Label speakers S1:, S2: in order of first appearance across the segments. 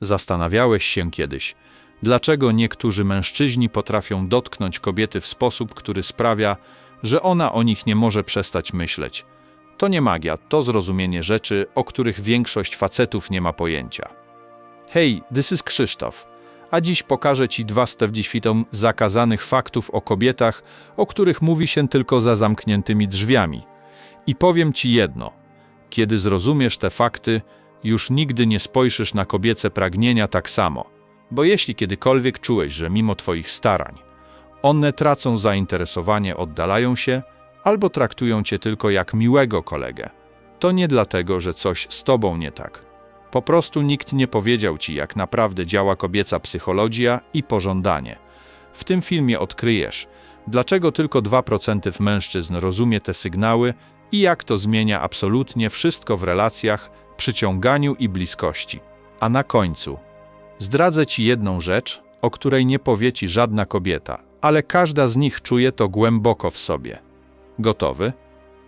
S1: Zastanawiałeś się kiedyś, dlaczego niektórzy mężczyźni potrafią dotknąć kobiety w sposób, który sprawia, że ona o nich nie może przestać myśleć. To nie magia, to zrozumienie rzeczy, o których większość facetów nie ma pojęcia. Hej, this is Krzysztof, a dziś pokażę Ci dwa stewdziświtom zakazanych faktów o kobietach, o których mówi się tylko za zamkniętymi drzwiami. I powiem Ci jedno, kiedy zrozumiesz te fakty, już nigdy nie spojrzysz na kobiece pragnienia tak samo. Bo jeśli kiedykolwiek czułeś, że mimo Twoich starań, one tracą zainteresowanie, oddalają się, albo traktują Cię tylko jak miłego kolegę, to nie dlatego, że coś z Tobą nie tak. Po prostu nikt nie powiedział Ci, jak naprawdę działa kobieca psychologia i pożądanie. W tym filmie odkryjesz, dlaczego tylko 2% mężczyzn rozumie te sygnały i jak to zmienia absolutnie wszystko w relacjach, przyciąganiu i bliskości. A na końcu zdradzę Ci jedną rzecz, o której nie powie Ci żadna kobieta, ale każda z nich czuje to głęboko w sobie. Gotowy?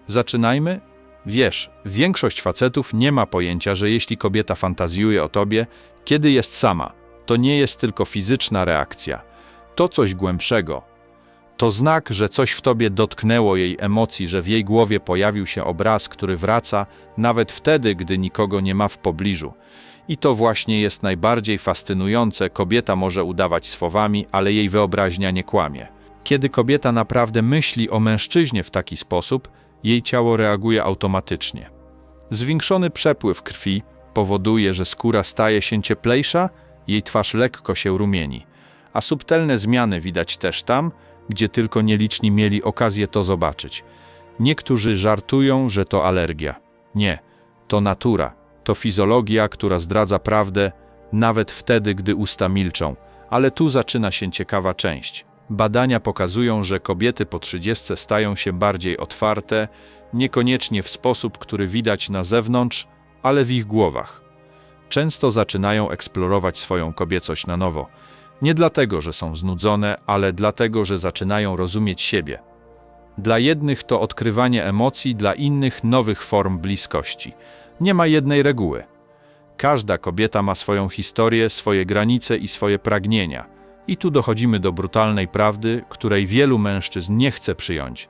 S1: Zaczynajmy? Wiesz, większość facetów nie ma pojęcia, że jeśli kobieta fantazjuje o tobie, kiedy jest sama, to nie jest tylko fizyczna reakcja. To coś głębszego. To znak, że coś w tobie dotknęło jej emocji, że w jej głowie pojawił się obraz, który wraca nawet wtedy, gdy nikogo nie ma w pobliżu. I to właśnie jest najbardziej fascynujące. Kobieta może udawać słowami, ale jej wyobraźnia nie kłamie. Kiedy kobieta naprawdę myśli o mężczyźnie w taki sposób, jej ciało reaguje automatycznie. Zwiększony przepływ krwi powoduje, że skóra staje się cieplejsza, jej twarz lekko się rumieni, a subtelne zmiany widać też tam, gdzie tylko nieliczni mieli okazję to zobaczyć. Niektórzy żartują, że to alergia. Nie, to natura, to fizjologia, która zdradza prawdę nawet wtedy, gdy usta milczą. Ale tu zaczyna się ciekawa część. Badania pokazują, że kobiety po 30 stają się bardziej otwarte, niekoniecznie w sposób, który widać na zewnątrz, ale w ich głowach. Często zaczynają eksplorować swoją kobiecość na nowo. Nie dlatego, że są znudzone, ale dlatego, że zaczynają rozumieć siebie. Dla jednych to odkrywanie emocji, dla innych nowych form bliskości. Nie ma jednej reguły. Każda kobieta ma swoją historię, swoje granice i swoje pragnienia. I tu dochodzimy do brutalnej prawdy, której wielu mężczyzn nie chce przyjąć.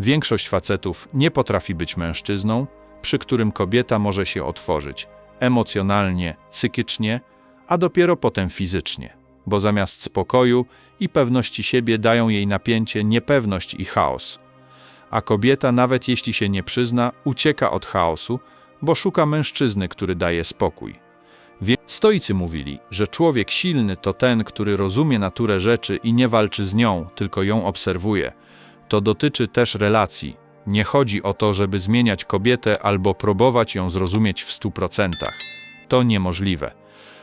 S1: Większość facetów nie potrafi być mężczyzną, przy którym kobieta może się otworzyć emocjonalnie, psychicznie, a dopiero potem fizycznie, bo zamiast spokoju i pewności siebie dają jej napięcie, niepewność i chaos. A kobieta, nawet jeśli się nie przyzna, ucieka od chaosu, bo szuka mężczyzny, który daje spokój. Stoicy mówili, że człowiek silny to ten, który rozumie naturę rzeczy i nie walczy z nią, tylko ją obserwuje. To dotyczy też relacji. Nie chodzi o to, żeby zmieniać kobietę albo próbować ją zrozumieć w stu procentach. To niemożliwe.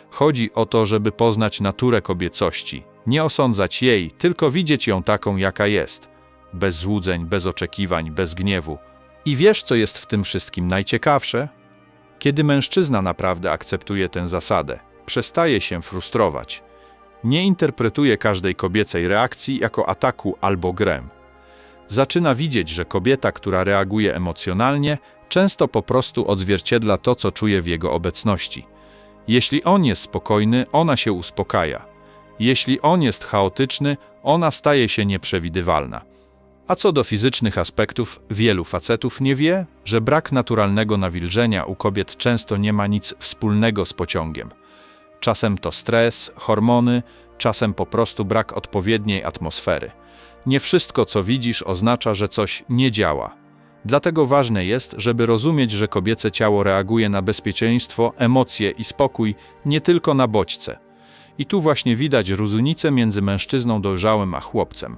S1: Chodzi o to, żeby poznać naturę kobiecości, nie osądzać jej, tylko widzieć ją taką, jaka jest. Bez złudzeń, bez oczekiwań, bez gniewu. I wiesz, co jest w tym wszystkim najciekawsze? Kiedy mężczyzna naprawdę akceptuje tę zasadę, przestaje się frustrować. Nie interpretuje każdej kobiecej reakcji jako ataku albo grę. Zaczyna widzieć, że kobieta, która reaguje emocjonalnie, często po prostu odzwierciedla to, co czuje w jego obecności. Jeśli on jest spokojny, ona się uspokaja. Jeśli on jest chaotyczny, ona staje się nieprzewidywalna. A co do fizycznych aspektów, wielu facetów nie wie, że brak naturalnego nawilżenia u kobiet często nie ma nic wspólnego z pociągiem. Czasem to stres, hormony, czasem po prostu brak odpowiedniej atmosfery. Nie wszystko, co widzisz, oznacza, że coś nie działa. Dlatego ważne jest, żeby rozumieć, że kobiece ciało reaguje na bezpieczeństwo, emocje i spokój, nie tylko na bodźce. I tu właśnie widać różnicę między mężczyzną dojrzałym a chłopcem.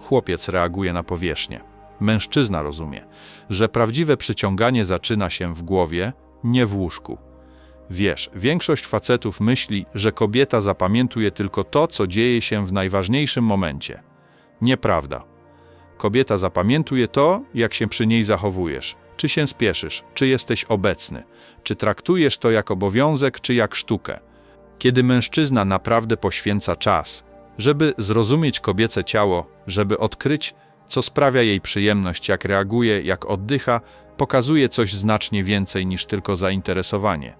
S1: Chłopiec reaguje na powierzchnię. Mężczyzna rozumie, że prawdziwe przyciąganie zaczyna się w głowie, nie w łóżku. Wiesz, większość facetów myśli, że kobieta zapamiętuje tylko to, co dzieje się w najważniejszym momencie. Nieprawda. Kobieta zapamiętuje to, jak się przy niej zachowujesz, czy się spieszysz, czy jesteś obecny, czy traktujesz to jak obowiązek, czy jak sztukę. Kiedy mężczyzna naprawdę poświęca czas, żeby zrozumieć kobiece ciało, żeby odkryć, co sprawia jej przyjemność, jak reaguje, jak oddycha, pokazuje coś znacznie więcej niż tylko zainteresowanie.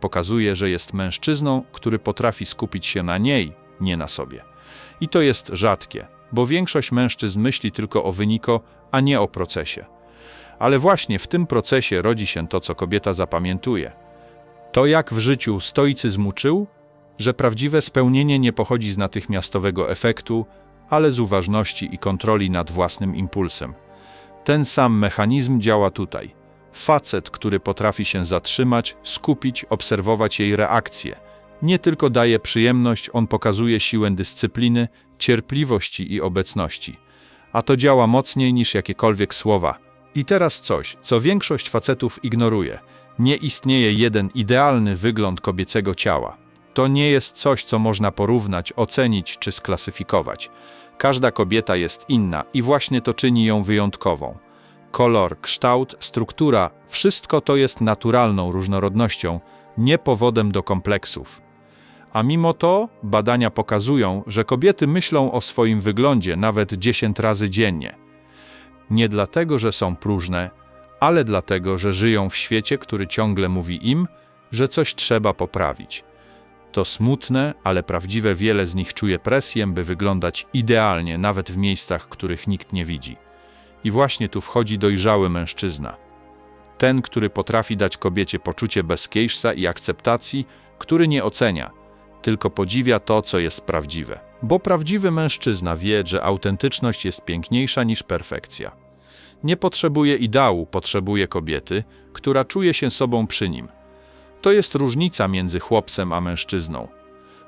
S1: pokazuje, że jest mężczyzną, który potrafi skupić się na niej, nie na sobie. I to jest rzadkie, bo większość mężczyzn myśli tylko o wyniku, a nie o procesie. Ale właśnie w tym procesie rodzi się to, co kobieta zapamiętuje. To jak w życiu stoicyzm uczył, że prawdziwe spełnienie nie pochodzi z natychmiastowego efektu, ale z uważności i kontroli nad własnym impulsem. Ten sam mechanizm działa tutaj. Facet, który potrafi się zatrzymać, skupić, obserwować jej reakcje. Nie tylko daje przyjemność, on pokazuje siłę dyscypliny, cierpliwości i obecności. A to działa mocniej niż jakiekolwiek słowa. I teraz coś, co większość facetów ignoruje. Nie istnieje jeden idealny wygląd kobiecego ciała. To nie jest coś, co można porównać, ocenić czy sklasyfikować. Każda kobieta jest inna i właśnie to czyni ją wyjątkową. Kolor, kształt, struktura wszystko to jest naturalną różnorodnością, nie powodem do kompleksów. A mimo to badania pokazują, że kobiety myślą o swoim wyglądzie nawet 10 razy dziennie. Nie dlatego, że są próżne, ale dlatego, że żyją w świecie, który ciągle mówi im, że coś trzeba poprawić. To smutne, ale prawdziwe wiele z nich czuje presję, by wyglądać idealnie, nawet w miejscach, których nikt nie widzi. I właśnie tu wchodzi dojrzały mężczyzna. Ten, który potrafi dać kobiecie poczucie bezpieczeństwa i akceptacji, który nie ocenia, tylko podziwia to, co jest prawdziwe. Bo prawdziwy mężczyzna wie, że autentyczność jest piękniejsza niż perfekcja. Nie potrzebuje ideału, potrzebuje kobiety, która czuje się sobą przy nim. To jest różnica między chłopcem a mężczyzną.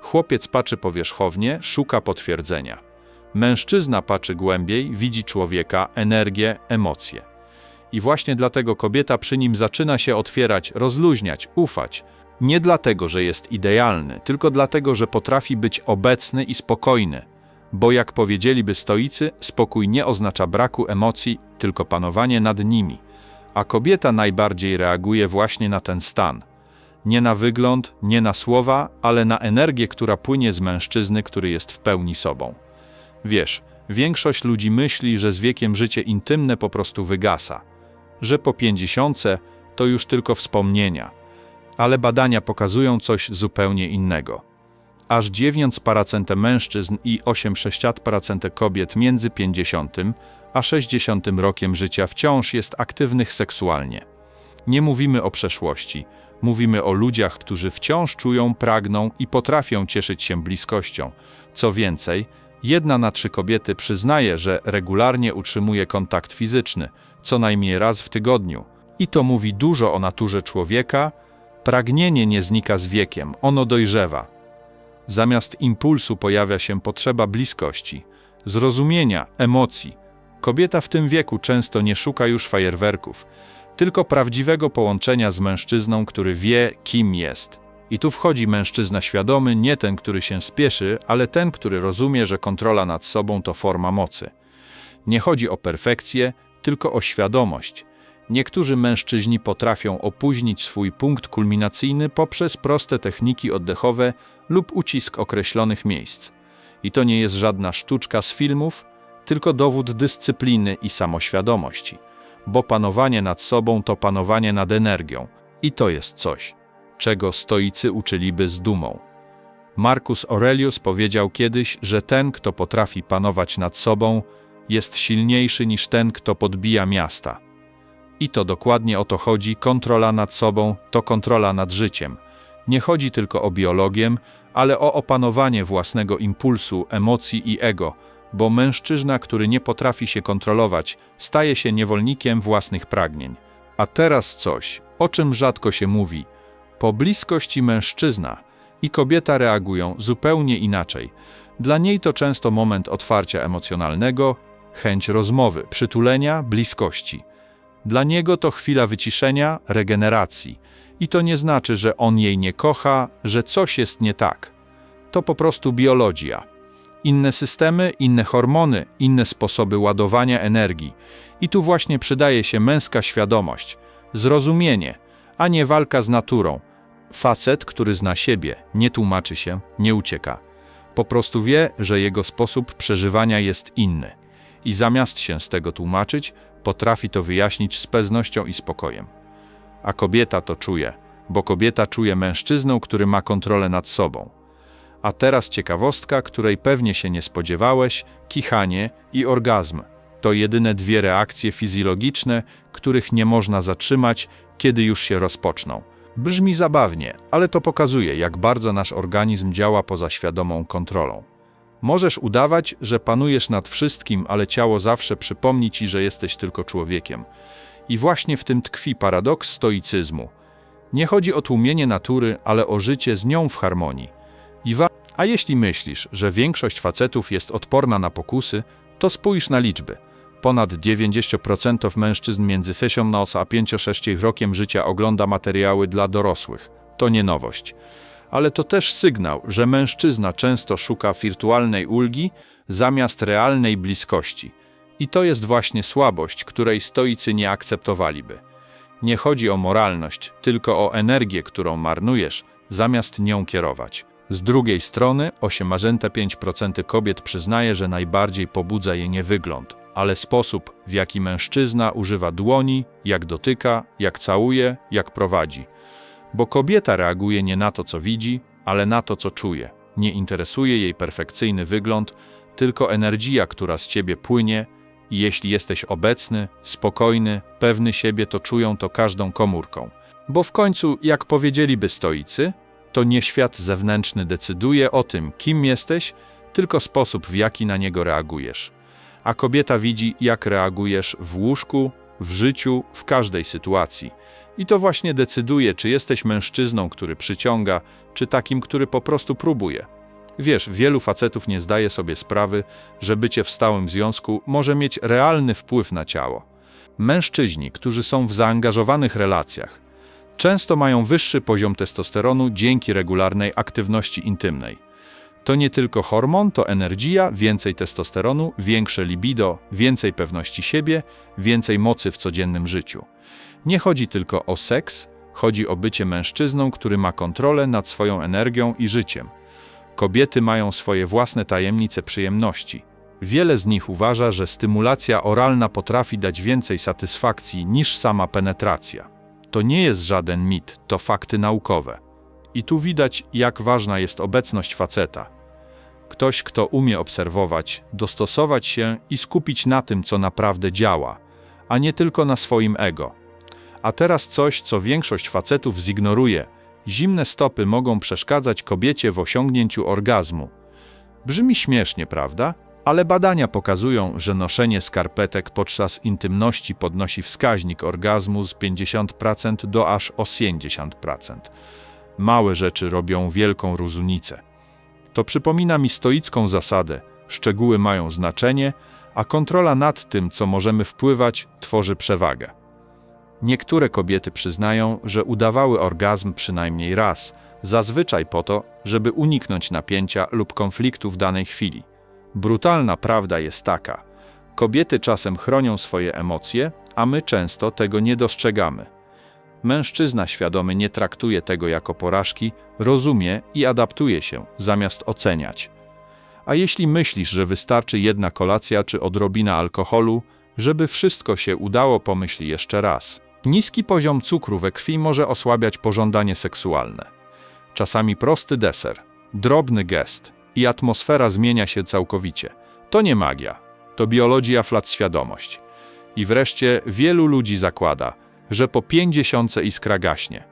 S1: Chłopiec patrzy powierzchownie, szuka potwierdzenia. Mężczyzna patrzy głębiej, widzi człowieka, energię, emocje. I właśnie dlatego kobieta przy nim zaczyna się otwierać, rozluźniać, ufać. Nie dlatego, że jest idealny, tylko dlatego, że potrafi być obecny i spokojny. Bo jak powiedzieliby stoicy, spokój nie oznacza braku emocji, tylko panowanie nad nimi. A kobieta najbardziej reaguje właśnie na ten stan. Nie na wygląd, nie na słowa, ale na energię, która płynie z mężczyzny, który jest w pełni sobą. Wiesz, większość ludzi myśli, że z wiekiem życie intymne po prostu wygasa, że po pięćdziesiątce to już tylko wspomnienia. Ale badania pokazują coś zupełnie innego. Aż 9% mężczyzn i 8,6% kobiet między 50 a 60 rokiem życia wciąż jest aktywnych seksualnie. Nie mówimy o przeszłości, mówimy o ludziach, którzy wciąż czują, pragną i potrafią cieszyć się bliskością. Co więcej, Jedna na trzy kobiety przyznaje, że regularnie utrzymuje kontakt fizyczny, co najmniej raz w tygodniu. I to mówi dużo o naturze człowieka. Pragnienie nie znika z wiekiem, ono dojrzewa. Zamiast impulsu pojawia się potrzeba bliskości, zrozumienia, emocji. Kobieta w tym wieku często nie szuka już fajerwerków, tylko prawdziwego połączenia z mężczyzną, który wie, kim jest. I tu wchodzi mężczyzna świadomy, nie ten, który się spieszy, ale ten, który rozumie, że kontrola nad sobą to forma mocy. Nie chodzi o perfekcję, tylko o świadomość. Niektórzy mężczyźni potrafią opóźnić swój punkt kulminacyjny poprzez proste techniki oddechowe lub ucisk określonych miejsc. I to nie jest żadna sztuczka z filmów, tylko dowód dyscypliny i samoświadomości. Bo panowanie nad sobą to panowanie nad energią. I to jest coś, czego stoicy uczyliby z dumą. Marcus Aurelius powiedział kiedyś, że ten, kto potrafi panować nad sobą, jest silniejszy niż ten, kto podbija miasta. I to dokładnie o to chodzi: kontrola nad sobą to kontrola nad życiem. Nie chodzi tylko o biologię, ale o opanowanie własnego impulsu, emocji i ego, bo mężczyzna, który nie potrafi się kontrolować, staje się niewolnikiem własnych pragnień. A teraz coś, o czym rzadko się mówi – po bliskości mężczyzna i kobieta reagują zupełnie inaczej. Dla niej to często moment otwarcia emocjonalnego, chęć rozmowy, przytulenia, bliskości. Dla niego to chwila wyciszenia, regeneracji. I to nie znaczy, że on jej nie kocha, że coś jest nie tak. To po prostu biologia. Inne systemy, inne hormony, inne sposoby ładowania energii. I tu właśnie przydaje się męska świadomość, zrozumienie, a nie walka z naturą, Facet, który zna siebie, nie tłumaczy się, nie ucieka. Po prostu wie, że jego sposób przeżywania jest inny. I zamiast się z tego tłumaczyć, potrafi to wyjaśnić z pewnością i spokojem. A kobieta to czuje, bo kobieta czuje mężczyznę, który ma kontrolę nad sobą. A teraz ciekawostka, której pewnie się nie spodziewałeś: kichanie i orgazm. To jedyne dwie reakcje fizjologiczne, których nie można zatrzymać, kiedy już się rozpoczną. Brzmi zabawnie, ale to pokazuje, jak bardzo nasz organizm działa poza świadomą kontrolą. Możesz udawać, że panujesz nad wszystkim, ale ciało zawsze przypomni ci, że jesteś tylko człowiekiem. I właśnie w tym tkwi paradoks stoicyzmu. Nie chodzi o tłumienie natury, ale o życie z nią w harmonii. I wa- A jeśli myślisz, że większość facetów jest odporna na pokusy, to spójrz na liczby. Ponad 90% mężczyzn między 18 a 5-6 rokiem życia ogląda materiały dla dorosłych. To nie nowość. Ale to też sygnał, że mężczyzna często szuka wirtualnej ulgi zamiast realnej bliskości. I to jest właśnie słabość, której stoicy nie akceptowaliby. Nie chodzi o moralność, tylko o energię, którą marnujesz, zamiast nią kierować. Z drugiej strony 8,5% kobiet przyznaje, że najbardziej pobudza je nie wygląd, ale sposób, w jaki mężczyzna używa dłoni, jak dotyka, jak całuje, jak prowadzi. Bo kobieta reaguje nie na to, co widzi, ale na to, co czuje. Nie interesuje jej perfekcyjny wygląd, tylko energia, która z ciebie płynie, i jeśli jesteś obecny, spokojny, pewny siebie, to czują to każdą komórką. Bo w końcu, jak powiedzieliby stoicy, to nie świat zewnętrzny decyduje o tym, kim jesteś, tylko sposób, w jaki na niego reagujesz. A kobieta widzi, jak reagujesz w łóżku, w życiu, w każdej sytuacji. I to właśnie decyduje, czy jesteś mężczyzną, który przyciąga, czy takim, który po prostu próbuje. Wiesz, wielu facetów nie zdaje sobie sprawy, że bycie w stałym związku może mieć realny wpływ na ciało. Mężczyźni, którzy są w zaangażowanych relacjach, często mają wyższy poziom testosteronu dzięki regularnej aktywności intymnej. To nie tylko hormon, to energia, więcej testosteronu, większe libido, więcej pewności siebie, więcej mocy w codziennym życiu. Nie chodzi tylko o seks, chodzi o bycie mężczyzną, który ma kontrolę nad swoją energią i życiem. Kobiety mają swoje własne tajemnice przyjemności. Wiele z nich uważa, że stymulacja oralna potrafi dać więcej satysfakcji niż sama penetracja. To nie jest żaden mit, to fakty naukowe. I tu widać, jak ważna jest obecność faceta. Ktoś, kto umie obserwować, dostosować się i skupić na tym, co naprawdę działa, a nie tylko na swoim ego. A teraz coś, co większość facetów zignoruje. Zimne stopy mogą przeszkadzać kobiecie w osiągnięciu orgazmu. Brzmi śmiesznie, prawda? Ale badania pokazują, że noszenie skarpetek podczas intymności podnosi wskaźnik orgazmu z 50% do aż 80%. Małe rzeczy robią wielką różnicę. To przypomina mi stoicką zasadę: szczegóły mają znaczenie, a kontrola nad tym, co możemy wpływać, tworzy przewagę. Niektóre kobiety przyznają, że udawały orgazm przynajmniej raz, zazwyczaj po to, żeby uniknąć napięcia lub konfliktu w danej chwili. Brutalna prawda jest taka: kobiety czasem chronią swoje emocje, a my często tego nie dostrzegamy. Mężczyzna świadomy nie traktuje tego jako porażki, rozumie i adaptuje się, zamiast oceniać. A jeśli myślisz, że wystarczy jedna kolacja czy odrobina alkoholu, żeby wszystko się udało, pomyśl jeszcze raz. Niski poziom cukru we krwi może osłabiać pożądanie seksualne. Czasami prosty deser, drobny gest i atmosfera zmienia się całkowicie. To nie magia, to biologia flat świadomość. I wreszcie wielu ludzi zakłada, że po pięćdziesiątce iskra gaśnie.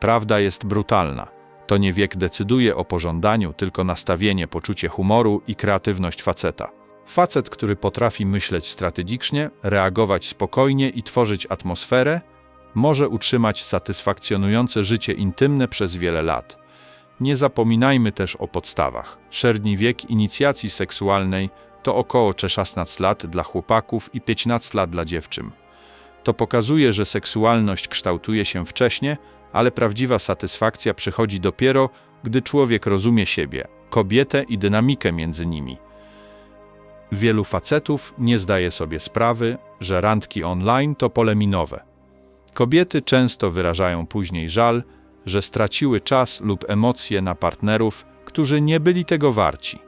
S1: Prawda jest brutalna. To nie wiek decyduje o pożądaniu, tylko nastawienie, poczucie humoru i kreatywność faceta. Facet, który potrafi myśleć strategicznie, reagować spokojnie i tworzyć atmosferę, może utrzymać satysfakcjonujące życie intymne przez wiele lat. Nie zapominajmy też o podstawach. Średni wiek inicjacji seksualnej to około 16 lat dla chłopaków i 15 lat dla dziewczyn. To pokazuje, że seksualność kształtuje się wcześnie, ale prawdziwa satysfakcja przychodzi dopiero, gdy człowiek rozumie siebie, kobietę i dynamikę między nimi. Wielu facetów nie zdaje sobie sprawy, że randki online to pole minowe. Kobiety często wyrażają później żal, że straciły czas lub emocje na partnerów, którzy nie byli tego warci.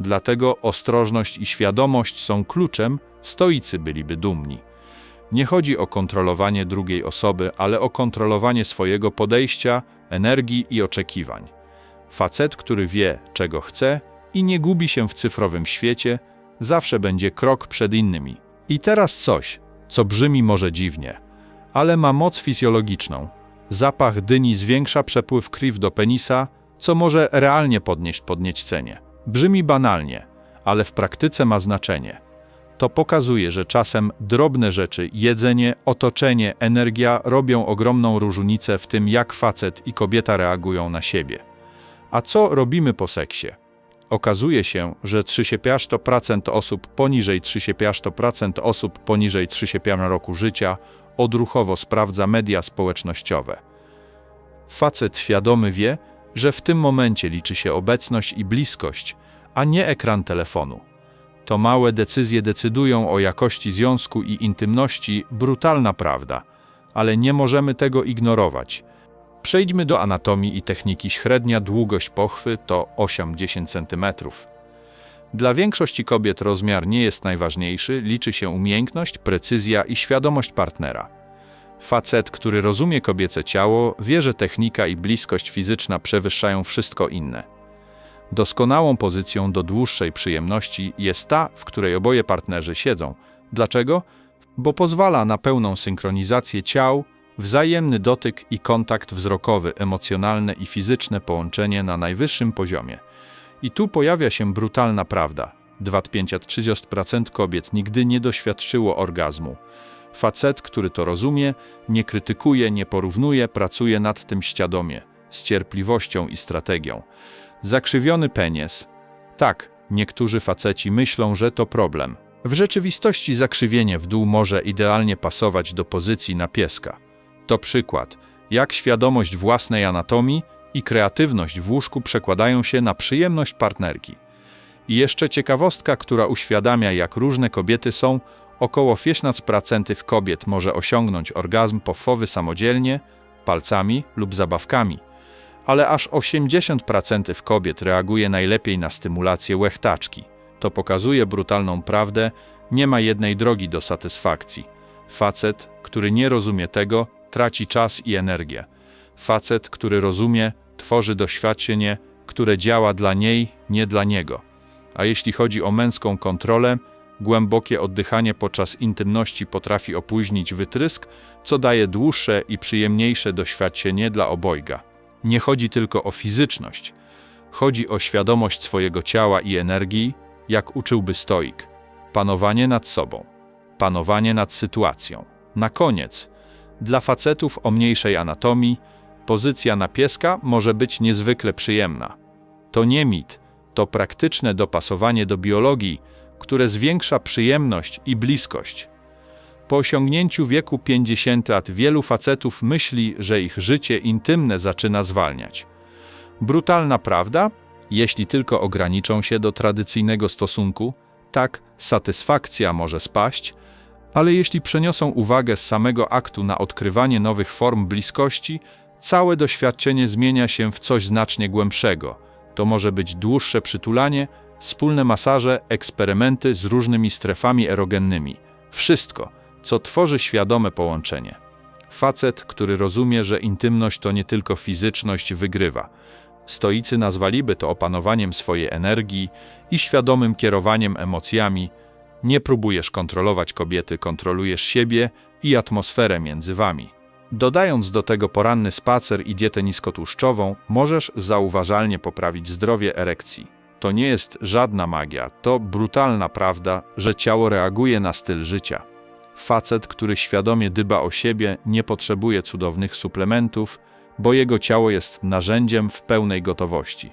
S1: Dlatego ostrożność i świadomość są kluczem, stoicy byliby dumni. Nie chodzi o kontrolowanie drugiej osoby, ale o kontrolowanie swojego podejścia, energii i oczekiwań. Facet, który wie, czego chce i nie gubi się w cyfrowym świecie, zawsze będzie krok przed innymi. I teraz coś, co brzmi może dziwnie, ale ma moc fizjologiczną. Zapach dyni zwiększa przepływ krwi do penisa, co może realnie podnieść podniecenie. Brzmi banalnie, ale w praktyce ma znaczenie. To pokazuje, że czasem drobne rzeczy, jedzenie, otoczenie, energia robią ogromną różnicę w tym, jak facet i kobieta reagują na siebie. A co robimy po seksie? Okazuje się, że 35% osób poniżej 35% osób poniżej 35 roku życia odruchowo sprawdza media społecznościowe. Facet świadomy wie, że w tym momencie liczy się obecność i bliskość, a nie ekran telefonu. To małe decyzje decydują o jakości związku i intymności, brutalna prawda, ale nie możemy tego ignorować. Przejdźmy do anatomii i techniki. Średnia długość pochwy to 8-10 cm. Dla większości kobiet rozmiar nie jest najważniejszy, liczy się umiejętność, precyzja i świadomość partnera. Facet, który rozumie kobiece ciało, wie, że technika i bliskość fizyczna przewyższają wszystko inne. Doskonałą pozycją do dłuższej przyjemności jest ta, w której oboje partnerzy siedzą. Dlaczego? Bo pozwala na pełną synchronizację ciał, wzajemny dotyk i kontakt wzrokowy, emocjonalne i fizyczne połączenie na najwyższym poziomie. I tu pojawia się brutalna prawda. 25-30% kobiet nigdy nie doświadczyło orgazmu. Facet, który to rozumie, nie krytykuje, nie porównuje, pracuje nad tym świadomie, z cierpliwością i strategią. Zakrzywiony penies. Tak, niektórzy faceci myślą, że to problem. W rzeczywistości zakrzywienie w dół może idealnie pasować do pozycji na pieska. To przykład, jak świadomość własnej anatomii i kreatywność w łóżku przekładają się na przyjemność partnerki. I jeszcze ciekawostka, która uświadamia, jak różne kobiety są, około 15% kobiet może osiągnąć orgazm pofowy samodzielnie, palcami lub zabawkami, ale aż 80% kobiet reaguje najlepiej na stymulację łechtaczki. To pokazuje brutalną prawdę, nie ma jednej drogi do satysfakcji. Facet, który nie rozumie tego, traci czas i energię. Facet, który rozumie, tworzy doświadczenie, które działa dla niej, nie dla niego. A jeśli chodzi o męską kontrolę, głębokie oddychanie podczas intymności potrafi opóźnić wytrysk, co daje dłuższe i przyjemniejsze doświadczenie dla obojga. Nie chodzi tylko o fizyczność, chodzi o świadomość swojego ciała i energii, jak uczyłby stoik. Panowanie nad sobą, panowanie nad sytuacją. Na koniec, dla facetów o mniejszej anatomii, pozycja na pieska może być niezwykle przyjemna. To nie mit, to praktyczne dopasowanie do biologii, które zwiększa przyjemność i bliskość. Po osiągnięciu wieku 50 lat wielu facetów myśli, że ich życie intymne zaczyna zwalniać. Brutalna prawda? Jeśli tylko ograniczą się do tradycyjnego stosunku, tak, satysfakcja może spaść, ale jeśli przeniosą uwagę z samego aktu na odkrywanie nowych form bliskości, całe doświadczenie zmienia się w coś znacznie głębszego. To może być dłuższe przytulanie, wspólne masaże, eksperymenty z różnymi strefami erogennymi. Wszystko, co tworzy świadome połączenie. Facet, który rozumie, że intymność to nie tylko fizyczność, wygrywa. Stoicy nazwaliby to opanowaniem swojej energii i świadomym kierowaniem emocjami, nie próbujesz kontrolować kobiety, kontrolujesz siebie i atmosferę między wami. Dodając do tego poranny spacer i dietę niskotłuszczową, możesz zauważalnie poprawić zdrowie erekcji. To nie jest żadna magia, to brutalna prawda, że ciało reaguje na styl życia. Facet, który świadomie dba o siebie, nie potrzebuje cudownych suplementów, bo jego ciało jest narzędziem w pełnej gotowości.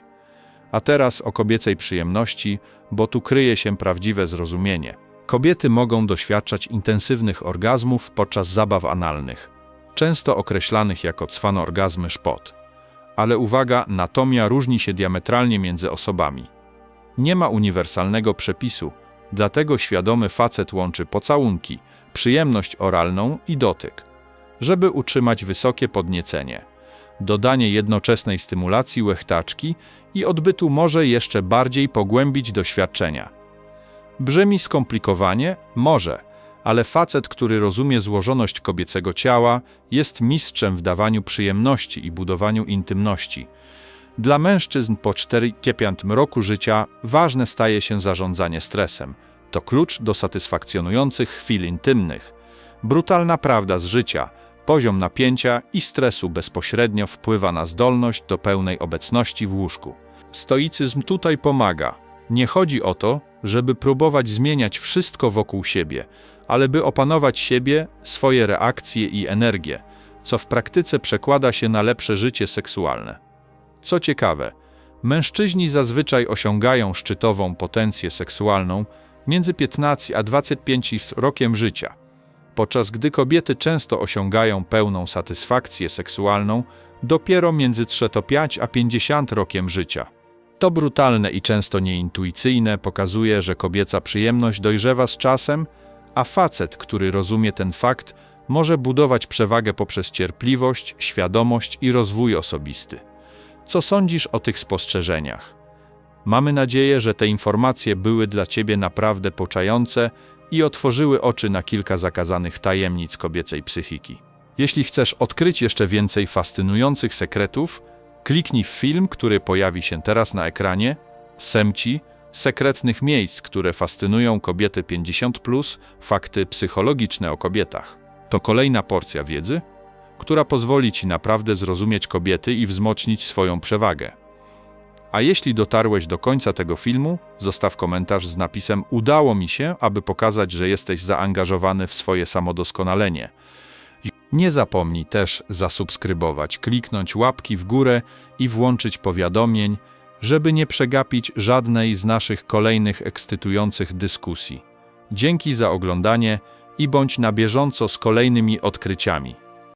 S1: A teraz o kobiecej przyjemności, bo tu kryje się prawdziwe zrozumienie. Kobiety mogą doświadczać intensywnych orgazmów podczas zabaw analnych, często określanych jako cwanorgazmy szpot. Ale uwaga, natomia różni się diametralnie między osobami. Nie ma uniwersalnego przepisu, dlatego świadomy facet łączy pocałunki, przyjemność oralną i dotyk, żeby utrzymać wysokie podniecenie. Dodanie jednoczesnej stymulacji łechtaczki i odbytu może jeszcze bardziej pogłębić doświadczenia. Brzmi skomplikowanie? Może, ale facet, który rozumie złożoność kobiecego ciała, jest mistrzem w dawaniu przyjemności i budowaniu intymności. Dla mężczyzn po 45 roku życia ważne staje się zarządzanie stresem. To klucz do satysfakcjonujących chwil intymnych. Brutalna prawda z życia, poziom napięcia i stresu bezpośrednio wpływa na zdolność do pełnej obecności w łóżku. Stoicyzm tutaj pomaga. Nie chodzi o to, żeby próbować zmieniać wszystko wokół siebie, ale by opanować siebie, swoje reakcje i energię, co w praktyce przekłada się na lepsze życie seksualne. Co ciekawe, mężczyźni zazwyczaj osiągają szczytową potencję seksualną między 15 a 25 rokiem życia, podczas gdy kobiety często osiągają pełną satysfakcję seksualną dopiero między 35 a 50 rokiem życia. To brutalne i często nieintuicyjne pokazuje, że kobieca przyjemność dojrzewa z czasem, a facet, który rozumie ten fakt, może budować przewagę poprzez cierpliwość, świadomość i rozwój osobisty. Co sądzisz o tych spostrzeżeniach? Mamy nadzieję, że te informacje były dla Ciebie naprawdę pouczające i otworzyły oczy na kilka zakazanych tajemnic kobiecej psychiki. Jeśli chcesz odkryć jeszcze więcej fascynujących sekretów, kliknij w film, który pojawi się teraz na ekranie, Semci, sekretnych miejsc, które fascynują kobiety 50+, fakty psychologiczne o kobietach. To kolejna porcja wiedzy, która pozwoli Ci naprawdę zrozumieć kobiety i wzmocnić swoją przewagę. A jeśli dotarłeś do końca tego filmu, zostaw komentarz z napisem Udało mi się, aby pokazać, że jesteś zaangażowany w swoje samodoskonalenie. Nie zapomnij też zasubskrybować, kliknąć łapki w górę i włączyć powiadomień, żeby nie przegapić żadnej z naszych kolejnych ekscytujących dyskusji. Dzięki za oglądanie i bądź na bieżąco z kolejnymi odkryciami.